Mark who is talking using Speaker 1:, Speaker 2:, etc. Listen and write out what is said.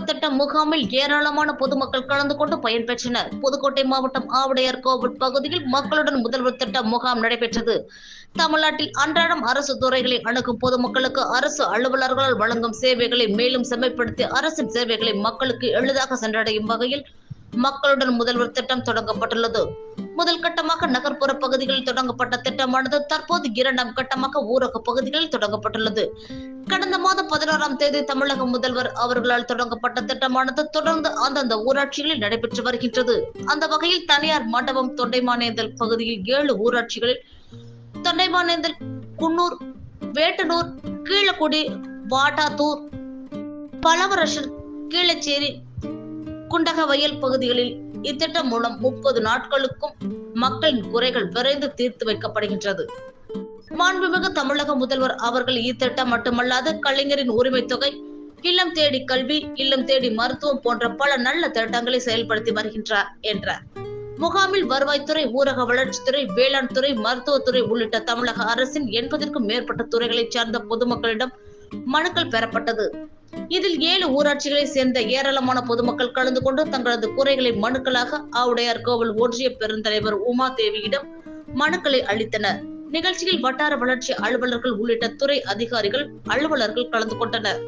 Speaker 1: திட்ட முகாமில் ஏராளமான பொதுமக்கள் கலந்து கொண்டு பயன்பெற்றனர் புதுக்கோட்டை மாவட்டம் ஆவுடையார் கோவில் பகுதியில் மக்களுடன் முதல்வர் திட்ட முகாம் நடைபெற்றது. தமிழ்நாட்டில் அன்றாடம் அரசு துறைகளை அணுகும் பொதுமக்களுக்கு அரசு அலுவலர்களால் வழங்கும் சேவைகளை மேலும் செம்மைப்படுத்தி அரசின் சேவைகளை மக்களுக்கு எளிதாக சென்றடையும் வகையில் மக்களுடன் முதல்வர் திட்டம் தொடங்கப்பட்டுள்ளது. முதல் கட்டமாக நகர்ப்புற பகுதிகளில் தொடங்கப்பட்ட திட்டமானது தற்போது இரண்டாம் கட்டமாக ஊரக பகுதிகளில் தொடங்கப்பட்டுள்ளது. கடந்த மாதம் பதினோராம் தேதி தமிழக முதல்வர் அவர்களால் தொடங்கப்பட்ட திட்டமானது தொடர்ந்து அந்தந்த ஊராட்சிகளில் நடைபெற்று வருகின்றது. அந்த வகையில் தனியார் மண்டபம் தொண்டைமானேந்தல் பகுதியில் ஏழு ஊராட்சிகளில் தொண்டைமானேந்தல் குன்னூர் வேட்டனூர் கீழக்குடி வாட்டாத்தூர் பலவரசன் கீழச்சேரி குண்டக வயல் பகுதிகளில் இத்திட்டம் மூலம் முப்பது நாட்களுக்கும் மக்களின் குறைகள் விரைந்து தீர்த்து வைக்கப்படுகின்றது. மாண்புமிகு தமிழக முதல்வர் அவர்கள் இத்திட்டம் மட்டுமல்லாது கலைஞரின் உரிமை தொகை இல்லம் தேடி கல்வி இல்லம் தேடி மருத்துவம் போன்ற பல நல்ல திட்டங்களை செயல்படுத்தி வருகின்றார் என்றார். முகாமில் வருவாய்த்துறை ஊரக வளர்ச்சித்துறை வேளாண் துறை மருத்துவத்துறை உள்ளிட்ட தமிழக அரசின் எண்பதற்கும் மேற்பட்ட துறைகளைச் சார்ந்த பொதுமக்களிடம் மனுக்கள் பெறப்பட்டது. இதில் ஏழு ஊராட்சிகளை சேர்ந்த ஏராளமான பொதுமக்கள் கலந்து கொண்டு தங்களது குறைகளை மனுக்களாக ஆவுடையார் கோவில் ஒன்றிய பெருந்தலைவர் உமா தேவியிடம் மனுக்களை அளித்தனர். நிகழ்ச்சியில் வட்டார வளர்ச்சி அலுவலர்கள் உள்ளிட்ட துறை அதிகாரிகள் அலுவலர்கள் கலந்து கொண்டனர்.